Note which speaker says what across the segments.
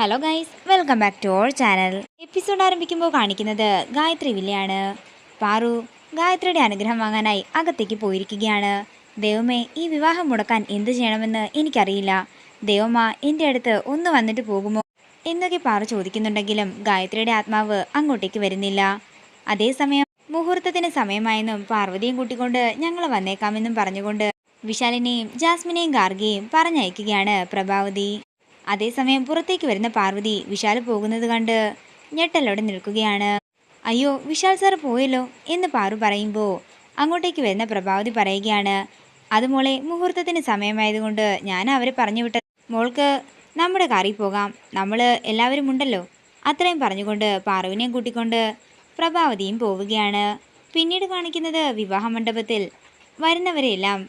Speaker 1: Hello guys welcome back to our channel episode ആരംഭിക്കുമ്പോൾ കാണിക്കുന്നത് ഗായത്രി വില്ലയാണ്. പാറു ഗായത്രിയുടെ അനുഗ്രഹം വാങ്ങാനായി അകത്തേക്ക് പോയിരിക്കുകയാണ്. ദൈവമേ ഈ വിവാഹം മുടക്കാൻ എന്ത് ചെയ്യണമെന്ന് എനിക്കറിയില്ല. ദൈവമ എന്റെ അടുത്ത് ഒന്ന് വന്നിട്ട് പോകുമോ എന്നൊക്കെ പാറു ചോദിക്കുന്നുണ്ടെങ്കിലും ഗായത്രിയുടെ ആത്മാവ് അങ്ങോട്ടേക്ക് വരുന്നില്ല. അതേസമയം മുഹൂർത്തത്തിന് സമയമായെന്നും പാർവതിയും കൂട്ടിക്കൊണ്ട് ഞങ്ങൾ വന്നേക്കാമെന്നും പറഞ്ഞുകൊണ്ട് വിശാലിനെയും ജാസ്മിനെയും ഗാർഗിയെയും പറഞ്ഞയക്കുകയാണ് പ്രഭാവതി. അതേസമയം പുറത്തേക്ക് വരുന്ന പാർവതി വിശാൽ പോകുന്നത് കണ്ട് ഞെട്ടലോടെ നിൽക്കുകയാണ്. അയ്യോ വിശാൽ സാർ പോയല്ലോ എന്ന് പാറു പറയുമ്പോൾ അങ്ങോട്ടേക്ക് വരുന്ന പ്രഭാവതി പറയുകയാണ്. അത് മോളെ മുഹൂർത്തത്തിന് സമയമായതുകൊണ്ട് ഞാൻ അവരെ പറഞ്ഞു വിട്ട മോൾക്ക് നമ്മുടെ കാറിൽ പോകാം. നമ്മൾ എല്ലാവരും ഉണ്ടല്ലോ. അത്രയും പറഞ്ഞുകൊണ്ട് പാറുവിനെയും കൂട്ടിക്കൊണ്ട് പ്രഭാവതിയും പോവുകയാണ്. പിന്നീട് കാണിക്കുന്നത് വിവാഹ മണ്ഡപത്തിൽ വരുന്നവരെയെല്ലാം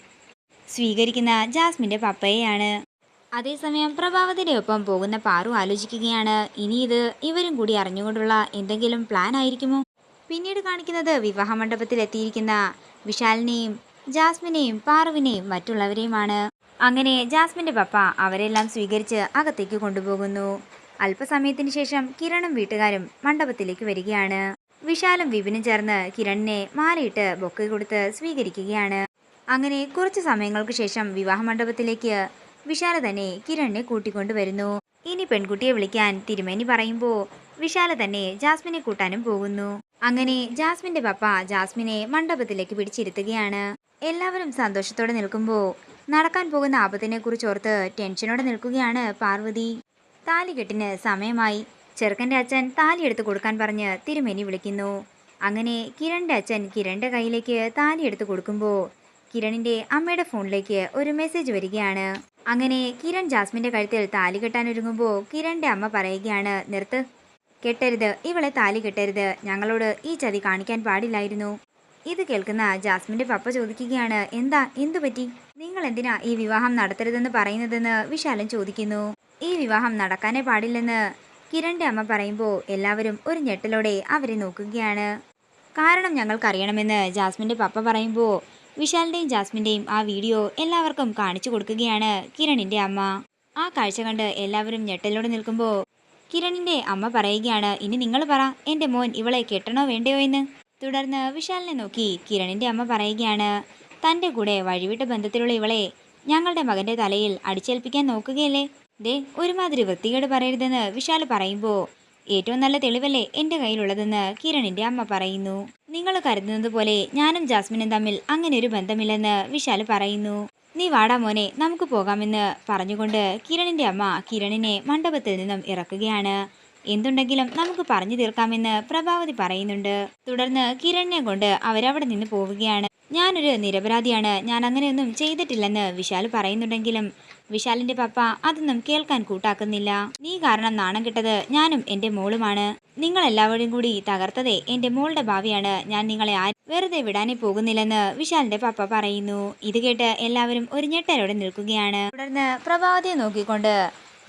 Speaker 1: സ്വീകരിക്കുന്ന ജാസ്മിന്റെ പപ്പയെയാണ്. അതേസമയം പ്രഭാവതിയുടെ ഒപ്പം പോകുന്ന പാറു ആലോചിക്കുകയാണ്. ഇനി ഇത് ഇവരും കൂടി അറിഞ്ഞുകൊണ്ടുള്ള എന്തെങ്കിലും പ്ലാൻ ആയിരിക്കുമോ? പിന്നീട് കാണിക്കുന്നത് വിവാഹ മണ്ഡപത്തിൽ എത്തിയിരിക്കുന്ന വിശാലിനെയും ജാസ്മിനെയും പാറുവിനെയും മറ്റുള്ളവരെയുമാണ്. അങ്ങനെ ജാസ്മിന്റെ പപ്പ അവരെല്ലാം സ്വീകരിച്ച് അകത്തേക്ക് കൊണ്ടുപോകുന്നു. അല്പസമയത്തിന് ശേഷം കിരണും വീട്ടുകാരും മണ്ഡപത്തിലേക്ക് വരികയാണ്. വിശാലും വിപിനും ചേർന്ന് കിരണിനെ മാലയിട്ട് ബൊക്കെ കൊടുത്ത് സ്വീകരിക്കുകയാണ്. അങ്ങനെ കുറച്ച് സമയങ്ങൾക്ക് ശേഷം വിവാഹ മണ്ഡപത്തിലേക്ക് വിശാല തന്നെ കിരണിനെ കൂട്ടിക്കൊണ്ടു വരുന്നു. ഇനി പെൺകുട്ടിയെ വിളിക്കാൻ തിരുമേനി പറയുമ്പോൾ വിശാല തന്നെ ജാസ്മിനെ കൂട്ടാനും പോകുന്നു. അങ്ങനെ ജാസ്മിന്റെ പപ്പ ജാസ്മിനെ മണ്ഡപത്തിലേക്ക് പിടിച്ചിരുത്തുകയാണ്. എല്ലാവരും സന്തോഷത്തോടെ നിൽക്കുമ്പോൾ നടക്കാൻ പോകുന്ന ആപത്തിനെ കുറിച്ച് ഓർത്ത് ടെൻഷനോടെ നിൽക്കുകയാണ് പാർവതി. താലികെട്ടിന് സമയമായി. ചെറുക്കന്റെ അച്ഛൻ താലി എടുത്ത് കൊടുക്കാൻ പറഞ്ഞ് തിരുമേനി വിളിക്കുന്നു. അങ്ങനെ കിരണിന്റെ അച്ഛൻ കിരണിന്റെ കയ്യിലേക്ക് താലി എടുത്ത് കൊടുക്കുമ്പോൾ കിരണിന്റെ അമ്മയുടെ ഫോണിലേക്ക് ഒരു മെസ്സേജ് വരികയാണ്. അങ്ങനെ കിരൺ ജാസ്മിന്റെ കഴുത്തിൽ താലി കെട്ടാൻ ഒരുങ്ങുമ്പോൾ കിരണിന്റെ അമ്മ പറയുകയാണ് നിർത്ത്. കെട്ടരുത്. ഇവളെ താലി കെട്ടരുത്. ഞങ്ങളോട് ഈ ചതി കാണിക്കാൻ പാടില്ലായിരുന്നു. ഇത് കേൾക്കുന്ന ജാസ്മിന്റെ പപ്പ ചോദിക്കുകയാണ് എന്താ? എന്തു പറ്റി? നിങ്ങൾ എന്തിനാ ഈ വിവാഹം നടത്തരുതെന്ന് പറയുന്നതെന്ന് വിശാലൻ ചോദിക്കുന്നു. ഈ വിവാഹം നടക്കാനേ പാടില്ലെന്ന് കിരണിന്റെ അമ്മ പറയുമ്പോൾ എല്ലാവരും ഒരു ഞെട്ടലോടെ അവരെ നോക്കുകയാണ്. കാരണം ഞങ്ങൾക്കറിയണമെന്ന് ജാസ്മിന്റെ പപ്പ പറയുമ്പോൾ വിശാലിന്റെയും ജാസ്മിന്റെയും ആ വീഡിയോ എല്ലാവർക്കും കാണിച്ചു കൊടുക്കുകയാണ് കിരണിന്റെ അമ്മ. ആ കാഴ്ച കണ്ട് എല്ലാവരും ഞെട്ടലോടെ നിൽക്കുമ്പോൾ കിരണിന്റെ അമ്മ പറയുകയാണ് ഇനി നിങ്ങൾ പറ എന്റെ മോൻ ഇവളെ കെട്ടണോ വേണ്ടയോ എന്ന്? തുടർന്ന് വിശാലിനെ നോക്കി കിരണിന്റെ അമ്മ പറയുകയാണ് തന്റെ കൂടെ വഴിവിട്ട ബന്ധത്തിലുള്ള ഇവളെ ഞങ്ങളുടെ മകന്റെ തലയിൽ അടിച്ചേൽപ്പിക്കാൻ നോക്കുകയല്ലേ? ദേ ഒരുമാതിരി വൃത്തികേട് പറയരുതെന്ന് വിശാൽ പറയുമ്പോൾ ഏറ്റവും നല്ല തെളിവല്ലേ എന്റെ കയ്യിലുള്ളതെന്ന് കിരണിന്റെ അമ്മ പറയുന്നു. നിങ്ങൾ കരുതുന്നത് പോലെ ഞാനും ജാസ്മിനും തമ്മിൽ അങ്ങനെ ഒരു ബന്ധമില്ലെന്ന് വിശാൽ പറയുന്നു. നീ വാടാ മോനെ നമുക്ക് പോകാമെന്ന് പറഞ്ഞുകൊണ്ട് കിരണിന്റെ അമ്മ കിരണിനെ മണ്ഡപത്തിൽ നിന്നും ഇറക്കുകയാണ്. എന്തുണ്ടെങ്കിലും നമുക്ക് പറഞ്ഞു തീർക്കാമെന്ന് പ്രഭാവതി പറയുന്നുണ്ട്. തുടർന്ന് കിരണിനെ കൊണ്ട് അവരവിടെ നിന്ന് പോവുകയാണ്. ഞാനൊരു നിരപരാധിയാണ് ഞാൻ അങ്ങനെയൊന്നും ചെയ്തിട്ടില്ലെന്ന് വിശാൽ പറയുന്നുണ്ടെങ്കിലും വിശാലിന്റെ പപ്പ അതൊന്നും കേൾക്കാൻ കൂട്ടാക്കുന്നില്ല. നീ കാരണം നാണം കിട്ടത് ഞാനും എന്റെ മോളുമാണ്. നിങ്ങൾ എല്ലാവരും കൂടി തകർത്തതേ എന്റെ മോളുടെ ഭാവിയാണ്. ഞാൻ നിങ്ങളെ ആ വെറുതെ വിടാനേ പോകുന്നില്ലെന്ന് വിശാലിന്റെ പപ്പ പറയുന്നു. ഇത് കേട്ട് എല്ലാവരും ഒരു ഞെട്ടലോടെ നിൽക്കുകയാണ്. തുടർന്ന് പ്രഭാവതിയെ നോക്കിക്കൊണ്ട്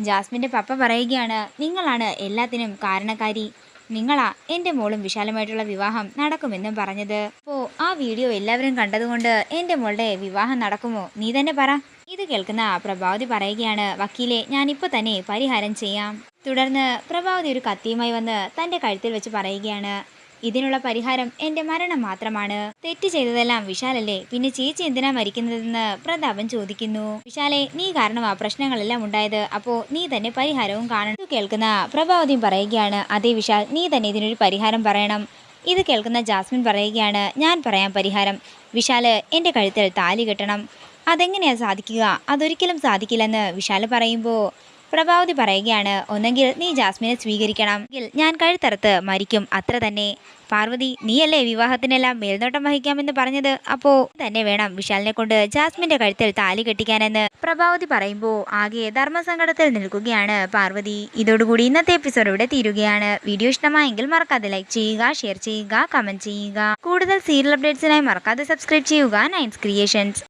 Speaker 1: ജാസ്മിന്റെ പപ്പ പറയുകയാണ് നിങ്ങളാണ് എല്ലാത്തിനും കാരണക്കാരി. നിങ്ങളാ എന്റെ മോളും വിശാലമായിട്ടുള്ള വിവാഹം നടക്കുമെന്നും പറഞ്ഞത്. അപ്പോൾ ആ വീഡിയോ എല്ലാവരും കണ്ടതുകൊണ്ട് എന്റെ മോളുടെ വിവാഹം നടക്കുമോ? നീ തന്നെ പറ. ഇത് കേൾക്കുന്ന പ്രഭാവതി പറയുകയാണ് വക്കീലെ ഞാനിപ്പോൾ തന്നെ പരിഹാരം ചെയ്യാം. തുടർന്ന് പ്രഭാവതി ഒരു കത്തിയുമായി വന്ന് തന്റെ കഴുത്തിൽ വെച്ച് പറയുകയാണ് ഇതിനുള്ള പരിഹാരം എന്റെ മരണം മാത്രമാണ്. തെറ്റ് ചെയ്തതെല്ലാം വിശാലല്ലേ? പിന്നെ ചേച്ചി എന്തിനാ മരിക്കുന്നതെന്ന് പ്രതാപൻ ചോദിക്കുന്നു. വിശാലെ നീ കാരണമാ പ്രശ്നങ്ങളെല്ലാം ഉണ്ടായത്. അപ്പോ നീ തന്നെ പരിഹാരവും കാണണം. കേൾക്കുന്ന പ്രഭാവതിയും പറയുകയാണ് അതേ വിശാൽ നീ തന്നെ ഇതിനൊരു പരിഹാരം പറയണം. ഇത് കേൾക്കുന്ന ജാസ്മിൻ പറയുകയാണ് ഞാൻ പറയാം പരിഹാരം. വിശാൽ എന്റെ കഴുത്തിൽ താലി കെട്ടണം. അതെങ്ങനെയാ സാധിക്കുക? അതൊരിക്കലും സാധിക്കില്ലെന്ന് വിശാൽ പറയുമ്പോൾ പ്രഭാവതി പറയുകയാണ് ഒന്നെങ്കിൽ നീ ജാസ്മിനെ സ്വീകരിക്കണം. എങ്കിൽ ഞാൻ കഴുത്തറുത്ത് മരിക്കും. അത്ര തന്നെ. പാർവതി നീയല്ലേ വിവാഹത്തിനെല്ലാം മേൽനോട്ടം വഹിക്കാമെന്ന് പറഞ്ഞത്? അപ്പോ തന്നെ വേണം വിശാലിനെ കൊണ്ട് ജാസ്മിന്റെ കഴുത്തിൽ താലി കെട്ടിക്കാനെന്ന്. പ്രഭാവതി പറയുമ്പോൾ ആകെ ധർമ്മസങ്കടത്തിൽ നിൽക്കുകയാണ് പാർവതി. ഇതോടുകൂടി ഇന്നത്തെ എപ്പിസോഡ് ഇവിടെ തീരുകയാണ്. വീഡിയോ ഇഷ്ടമായെങ്കിൽ മറക്കാതെ ലൈക്ക് ചെയ്യുക ഷെയർ ചെയ്യുക കമന്റ് ചെയ്യുക. കൂടുതൽ സീരിയൽ അപ്ഡേറ്റ്സിനായി മറക്കാതെ സബ്സ്ക്രൈബ് ചെയ്യുക. നയൻസ് ക്രിയേഷൻസ്